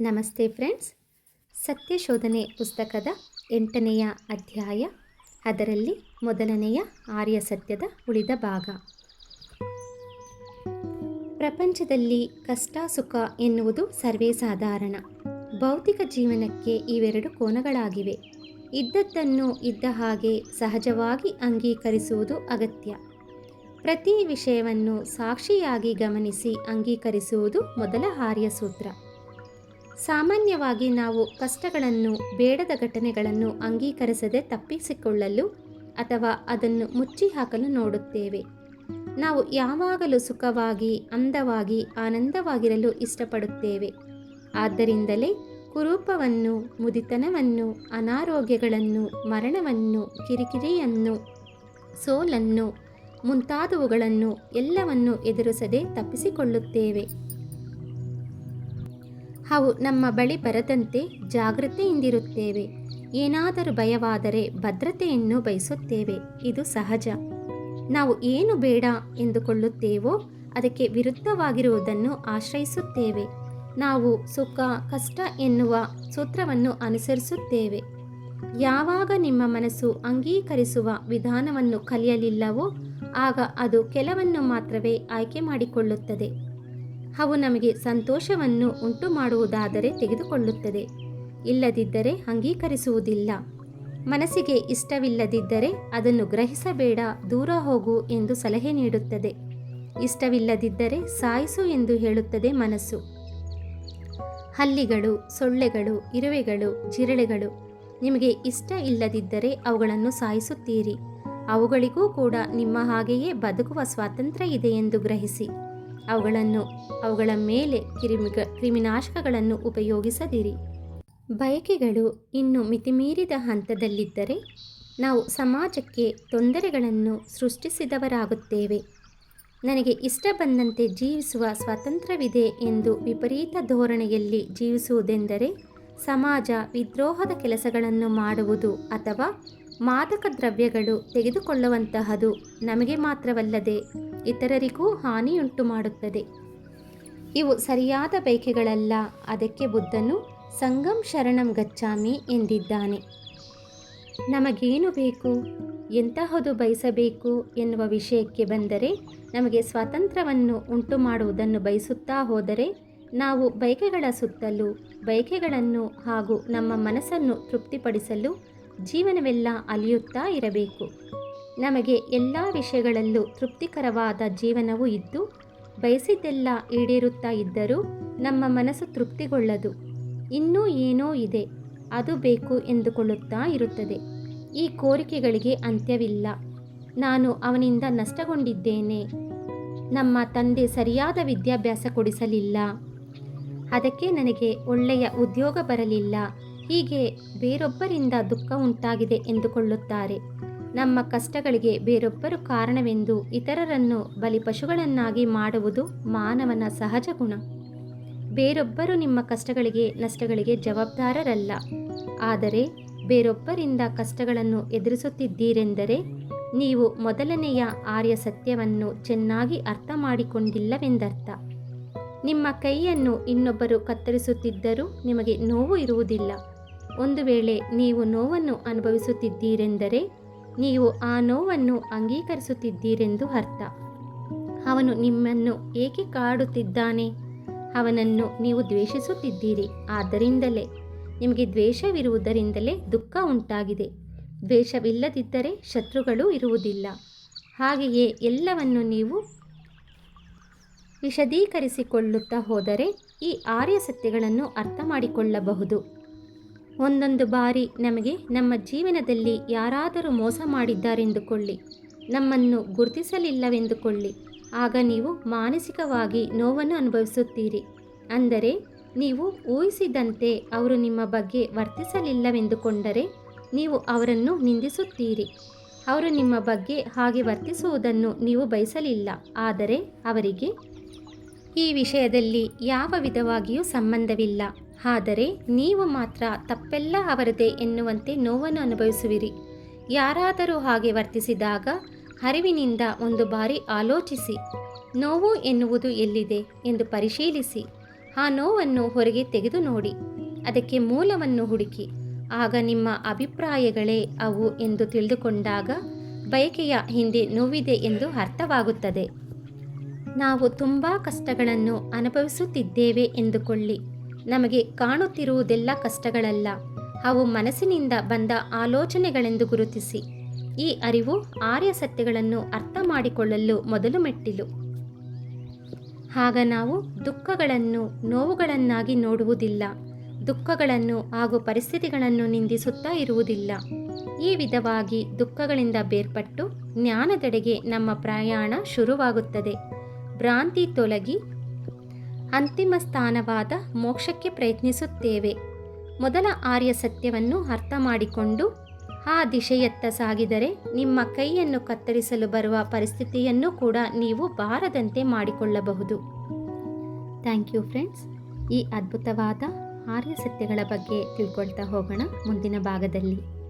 ನಮಸ್ತೆ ಫ್ರೆಂಡ್ಸ್. ಸತ್ಯಶೋಧನೆ ಪುಸ್ತಕದ ಎಂಟನೆಯ ಅಧ್ಯಾಯ, ಅದರಲ್ಲಿ ಮೊದಲನೆಯ ಆರ್ಯ ಸತ್ಯದ ಉಳಿದ ಭಾಗ. ಪ್ರಪಂಚದಲ್ಲಿ ಕಷ್ಟ, ಸುಖ ಎನ್ನುವುದು ಸರ್ವೇ ಸಾಧಾರಣ ಭೌತಿಕ ಜೀವನಕ್ಕೆ ಇವೆರಡು ಕೋನಗಳಾಗಿವೆ. ಇದ್ದದ್ದನ್ನು ಇದ್ದ ಹಾಗೆ ಸಹಜವಾಗಿ ಅಂಗೀಕರಿಸುವುದು ಅಗತ್ಯ. ಪ್ರತಿ ವಿಷಯವನ್ನು ಸಾಕ್ಷಿಯಾಗಿ ಗಮನಿಸಿ ಅಂಗೀಕರಿಸುವುದು ಮೊದಲ ಆರ್ಯ ಸೂತ್ರ. ಸಾಮಾನ್ಯವಾಗಿ ನಾವು ಕಷ್ಟಗಳನ್ನು, ಬೇಡದ ಘಟನೆಗಳನ್ನು ಅಂಗೀಕರಿಸದೆ ತಪ್ಪಿಸಿಕೊಳ್ಳಲು ಅಥವಾ ಅದನ್ನು ಮುಚ್ಚಿ ಹಾಕಲು ನೋಡುತ್ತೇವೆ. ನಾವು ಯಾವಾಗಲೂ ಸುಖವಾಗಿ, ಅಂದವಾಗಿ, ಆನಂದವಾಗಿರಲು ಇಷ್ಟಪಡುತ್ತೇವೆ. ಆದ್ದರಿಂದಲೇ ಕುರೂಪವನ್ನು, ಮುದಿತನವನ್ನು, ಅನಾರೋಗ್ಯಗಳನ್ನು, ಮರಣವನ್ನು, ಕಿರಿಕಿರಿಯನ್ನು, ಸೋಲನ್ನು, ಮುಂತಾದವುಗಳನ್ನು ಎಲ್ಲವನ್ನು ಎದುರಿಸದೆ ತಪ್ಪಿಸಿಕೊಳ್ಳುತ್ತೇವೆ. ಅವು ನಮ್ಮ ಬಳಿ ಬರದಂತೆ ಜಾಗೃತೆಯಿಂದಿರುತ್ತೇವೆ ಏನಾದರೂ ಭಯವಾದರೆ ಭದ್ರತೆಯನ್ನು ಬಯಸುತ್ತೇವೆ. ಇದು ಸಹಜ. ನಾವು ಏನು ಬೇಡ ಎಂದುಕೊಳ್ಳುತ್ತೇವೋ ಅದಕ್ಕೆ ವಿರುದ್ಧವಾಗಿರುವುದನ್ನು ಆಶ್ರಯಿಸುತ್ತೇವೆ. ನಾವು ಸುಖ, ಕಷ್ಟ ಎನ್ನುವ ಸೂತ್ರವನ್ನು ಅನುಸರಿಸುತ್ತೇವೆ. ಯಾವಾಗ ನಿಮ್ಮ ಮನಸ್ಸು ಅಂಗೀಕರಿಸುವ ವಿಧಾನವನ್ನು ಕಲಿಯಲಿಲ್ಲವೋ ಆಗ ಅದು ಕೆಲವನ್ನು ಮಾತ್ರವೇ ಆಯ್ಕೆ ಮಾಡಿಕೊಳ್ಳುತ್ತದೆ. ಅವು ನಮಗೆ ಸಂತೋಷವನ್ನು ಉಂಟು ಮಾಡುವುದಾದರೆ ತೆಗೆದುಕೊಳ್ಳುತ್ತದೆ. ಇಲ್ಲದಿದ್ದರೆ ಅಂಗೀಕರಿಸುವುದಿಲ್ಲ. ಮನಸ್ಸಿಗೆ ಇಷ್ಟವಿಲ್ಲದಿದ್ದರೆ ಅದನ್ನು ಗ್ರಹಿಸಬೇಡ, ದೂರ ಹೋಗು ಎಂದು ಸಲಹೆ ನೀಡುತ್ತದೆ. ಇಷ್ಟವಿಲ್ಲದಿದ್ದರೆ ಸಾಯಿಸು ಎಂದು ಹೇಳುತ್ತದೆ ಮನಸ್ಸು. ಹಲ್ಲಿಗಳು, ಸೊಳ್ಳೆಗಳು, ಇರುವೆಗಳು, ಜಿರಳೆಗಳು, ನಿಮಗೆ ಇಷ್ಟ ಇಲ್ಲದಿದ್ದರೆ ಅವುಗಳನ್ನು ಸಾಯಿಸುತ್ತೀರಿ. ಅವುಗಳಿಗೂ ಕೂಡ ನಿಮ್ಮ ಹಾಗೆಯೇ ಬದುಕುವ ಸ್ವಾತಂತ್ರ್ಯ ಇದೆ ಎಂದು ಗ್ರಹಿಸಿ. ಅವುಗಳನ್ನು ಅವುಗಳ ಮೇಲೆ ಕ್ರಿಮಿ ಕ್ರಿಮಿನಾಶಕಗಳನ್ನು ಉಪಯೋಗಿಸದಿರಿ. ಬಯಕೆಗಳು ಇನ್ನು ಮಿತಿಮೀರಿದ ಹಂತದಲ್ಲಿದ್ದರೆ ನಾವು ಸಮಾಜಕ್ಕೆ ತೊಂದರೆಗಳನ್ನು ಸೃಷ್ಟಿಸಿದವರಾಗುತ್ತೇವೆ. ನನಗೆ ಇಷ್ಟ ಬಂದಂತೆ ಜೀವಿಸುವ ಸ್ವಾತಂತ್ರ್ಯವಿದೆ ಎಂದು ವಿಪರೀತ ಧೋರಣೆಯಲ್ಲಿ ಜೀವಿಸುವುದೆಂದರೆ ಸಮಾಜ ವಿದ್ರೋಹದ ಕೆಲಸಗಳನ್ನು ಮಾಡುವುದು ಅಥವಾ ಮಾದಕ ದ್ರವ್ಯಗಳು ತೆಗೆದುಕೊಳ್ಳುವಂತಹದು ನಮಗೆ ಮಾತ್ರವಲ್ಲದೆ ಇತರರಿಗೂ ಹಾನಿಯುಂಟು ಮಾಡುತ್ತದೆ ಇವು ಸರಿಯಾದ ಬೈಕೆಗಳಲ್ಲ ಅದಕ್ಕೆ ಬುದ್ಧನು, ಸಂಗಂ ಶರಣಂ ಗಚ್ಚಾಮಿ ಎಂದಿದ್ದಾನೆ. ನಮಗೇನು ಬೇಕು? ಎಂತಹದು ಬಯಸಬೇಕು? ಎನ್ನುವ ವಿಷಯಕ್ಕೆ ಬಂದರೆ, ನಮಗೆ ಸ್ವಾತಂತ್ರ್ಯವನ್ನು ಉಂಟು ಮಾಡುವುದನ್ನು ಬಯಸುತ್ತಾ ಹೋದರೆ, ನಾವು ಬೈಕೆಗಳ ಸುತ್ತಲೂ ಬೈಕೆಗಳನ್ನು ಹಾಗೂ ನಮ್ಮ ಮನಸ್ಸನ್ನು ತೃಪ್ತಿಪಡಿಸಲು ಜೀವನವೆಲ್ಲ ಅಲಿಯುತ್ತಾ ಇರಬೇಕು. ನಮಗೆ ಎಲ್ಲ ವಿಷಯಗಳಲ್ಲೂ ತೃಪ್ತಿಕರವಾದ ಜೀವನವೂ ಇದ್ದು, ಬಯಸಿದ್ದೆಲ್ಲ ಈಡೇರುತ್ತಾ ಇದ್ದರೂ ನಮ್ಮ ಮನಸ್ಸು ತೃಪ್ತಿಗೊಳ್ಳದು. ಇನ್ನೂ ಏನೋ ಇದೆ, ಅದು ಬೇಕು ಎಂದುಕೊಳ್ಳುತ್ತಾ ಇರುತ್ತದೆ. ಈ ಕೋರಿಕೆಗಳಿಗೆ ಅಂತ್ಯವಿಲ್ಲ. ನಾನು ಅವನಿಂದ ನಷ್ಟಗೊಂಡಿದ್ದೇನೆ. ನಮ್ಮ ತಂದೆ ಸರಿಯಾದ ವಿದ್ಯಾಭ್ಯಾಸ ಕೊಡಿಸಲಿಲ್ಲ. ಅದಕ್ಕೆ ನನಗೆ ಒಳ್ಳೆಯ ಉದ್ಯೋಗ ಬರಲಿಲ್ಲ. ಹೀಗೆ ಬೇರೊಬ್ಬರಿಂದ ದುಃಖ ಉಂಟಾಗಿದೆ ಎಂದುಕೊಳ್ಳುತ್ತಾರೆ. ನಮ್ಮ ಕಷ್ಟಗಳಿಗೆ ಬೇರೊಬ್ಬರು ಕಾರಣವೆಂದು ಇತರರನ್ನು ಬಲಿಪಶುಗಳನ್ನಾಗಿ ಮಾಡುವುದು ಮಾನವನ ಸಹಜ ಗುಣ. ಬೇರೊಬ್ಬರು ನಿಮ್ಮ ಕಷ್ಟಗಳಿಗೆ, ನಷ್ಟಗಳಿಗೆ ಜವಾಬ್ದಾರರಲ್ಲ. ಆದರೆ ಬೇರೊಬ್ಬರಿಂದ ಕಷ್ಟಗಳನ್ನು ಎದುರಿಸುತ್ತಿದ್ದೀರೆಂದರೆ ನೀವು ಮೊದಲನೆಯ ಆರ್ಯ ಸತ್ಯವನ್ನು ಚೆನ್ನಾಗಿ ಅರ್ಥ ಮಾಡಿಕೊಂಡಿಲ್ಲವೆಂದರ್ಥ. ನಿಮ್ಮ ಕೈಯನ್ನು ಇನ್ನೊಬ್ಬರು ಕತ್ತರಿಸುತ್ತಿದ್ದರೂ ನಿಮಗೆ ನೋವು ಇರುವುದಿಲ್ಲ. ಒಂದು ವೇಳೆ ನೀವು ನೋವನ್ನು ಅನುಭವಿಸುತ್ತಿದ್ದೀರೆಂದರೆ ನೀವು ಆ ನೋವನ್ನು ಅಂಗೀಕರಿಸುತ್ತಿದ್ದೀರೆಂದು ಅರ್ಥ. ಅವನು ನಿಮ್ಮನ್ನು ಏಕೆ ಕಾಡುತ್ತಿದ್ದಾನೆ? ಅವನನ್ನು ನೀವು ದ್ವೇಷಿಸುತ್ತಿದ್ದೀರಿ. ಆದ್ದರಿಂದಲೇ ನಿಮಗೆ ದ್ವೇಷವಿರುವುದರಿಂದಲೇ ದುಃಖ ಉಂಟಾಗಿದೆ. ದ್ವೇಷವಿಲ್ಲದಿದ್ದರೆ ಶತ್ರುಗಳು ಇರುವುದಿಲ್ಲ. ಹಾಗೆಯೇ ಎಲ್ಲವನ್ನು ನೀವು ವಿಶದೀಕರಿಸಿಕೊಳ್ಳುತ್ತಾ ಹೋದರೆ ಈ ಆರ್ಯ ಸತ್ಯಗಳನ್ನು ಅರ್ಥ ಮಾಡಿಕೊಳ್ಳಬಹುದು ಒಂದೊಂದು ಬಾರಿ ನಮಗೆ ನಮ್ಮ ಜೀವನದಲ್ಲಿ ಯಾರಾದರೂ ಮೋಸ ಮಾಡಿದ್ದಾರೆಂದುಕೊಳ್ಳಿ. ನಮ್ಮನ್ನು ಗುರುತಿಸಲಿಲ್ಲವೆಂದುಕೊಳ್ಳಿ. ಆಗ ನೀವು ಮಾನಸಿಕವಾಗಿ ನೋವನ್ನು ಅನುಭವಿಸುತ್ತೀರಿ. ಅಂದರೆ ನೀವು ಊಹಿಸಿದಂತೆ ಅವರು ನಿಮ್ಮ ಬಗ್ಗೆ ವರ್ತಿಸಲಿಲ್ಲವೆಂದುಕೊಂಡರೆ ನೀವು ಅವರನ್ನು ನಿಂದಿಸುತ್ತೀರಿ. ಅವರು ನಿಮ್ಮ ಬಗ್ಗೆ ಹಾಗೆ ವರ್ತಿಸುವುದನ್ನು ನೀವು ಬಯಸಲಿಲ್ಲ. ಆದರೆ ಅವರಿಗೆ ಈ ವಿಷಯದಲ್ಲಿ ಯಾವ ವಿಧವಾಗಿಯೂ ಸಂಬಂಧವಿಲ್ಲ. ಆದರೆ ನೀವು ಮಾತ್ರ ತಪ್ಪೆಲ್ಲ ಅವರದೇ ಎನ್ನುವಂತೆ ನೋವನ್ನು ಅನುಭವಿಸುವಿರಿ. ಯಾರಾದರೂ ಹಾಗೆ ವರ್ತಿಸಿದಾಗ ಅರಿವಿನಿಂದ ಒಂದು ಬಾರಿ ಆಲೋಚಿಸಿ, ನೋವು ಎನ್ನುವುದು ಎಲ್ಲಿದೆ ಎಂದು ಪರಿಶೀಲಿಸಿ, ಆ ನೋವನ್ನು ಹೊರಗೆ ತೆಗೆದು ನೋಡಿ, ಅದಕ್ಕೆ ಮೂಲವನ್ನು ಹುಡುಕಿ, ಆಗ ನಿಮ್ಮ ಅಭಿಪ್ರಾಯಗಳೇ ಅವು ಎಂದು ತಿಳಿದುಕೊಂಡಾಗ ಬಯಕೆಯ ಹಿಂದೆ ನೋವಿದೆ ಎಂದು ಅರ್ಥವಾಗುತ್ತದೆ. ನಾವು ತುಂಬ ಕಷ್ಟಗಳನ್ನು ಅನುಭವಿಸುತ್ತಿದ್ದೇವೆ ಎಂದುಕೊಳ್ಳಿ. ನಮಗೆ ಕಾಣುತ್ತಿರುವುದೆಲ್ಲ ಕಷ್ಟಗಳಲ್ಲ. ಅವು ಮನಸ್ಸಿನಿಂದ ಬಂದ ಆಲೋಚನೆಗಳೆಂದು ಗುರುತಿಸಿ. ಈ ಅರಿವು ಆರ್ಯ ಸತ್ಯಗಳನ್ನು ಅರ್ಥ ಮಾಡಿಕೊಳ್ಳಲು ಮೊದಲು ಮೆಟ್ಟಿಲು. ಆಗ ನಾವು ದುಃಖಗಳನ್ನು ನೋವುಗಳನ್ನಾಗಿ ನೋಡುವುದಿಲ್ಲ. ದುಃಖಗಳನ್ನು ಹಾಗೂ ಪರಿಸ್ಥಿತಿಗಳನ್ನು ನಿಂದಿಸುತ್ತಾ ಇರುವುದಿಲ್ಲ. ಈ ವಿಧವಾಗಿ ದುಃಖಗಳಿಂದ ಬೇರ್ಪಟ್ಟು ಜ್ಞಾನದೆಡೆಗೆ ನಮ್ಮ ಪ್ರಯಾಣ ಶುರುವಾಗುತ್ತದೆ. ಭ್ರಾಂತಿ ತೊಲಗಿ ಅಂತಿಮ ಸ್ಥಾನವಾದ ಮೋಕ್ಷಕ್ಕೆ ಪ್ರಯತ್ನಿಸುತ್ತೇವೆ. ಮೊದಲ ಆರ್ಯ ಸತ್ಯವನ್ನು ಅರ್ಥ ಮಾಡಿಕೊಂಡು, ಆ ದಿಶೆಯತ್ತ ಸಾಗಿದರೆ ನಿಮ್ಮ ಕೈಯನ್ನು ಕತ್ತರಿಸಲು ಬರುವ ಪರಿಸ್ಥಿತಿಯನ್ನು ಕೂಡ ನೀವು ಬಾರದಂತೆ ಮಾಡಿಕೊಳ್ಳಬಹುದು. Thank you friends. ಈ ಅದ್ಭುತವಾದ ಆರ್ಯ ಸತ್ಯಗಳ ಬಗ್ಗೆ ತಿಳ್ಕೊಳ್ತಾ ಹೋಗೋಣ ಮುಂದಿನ ಭಾಗದಲ್ಲಿ.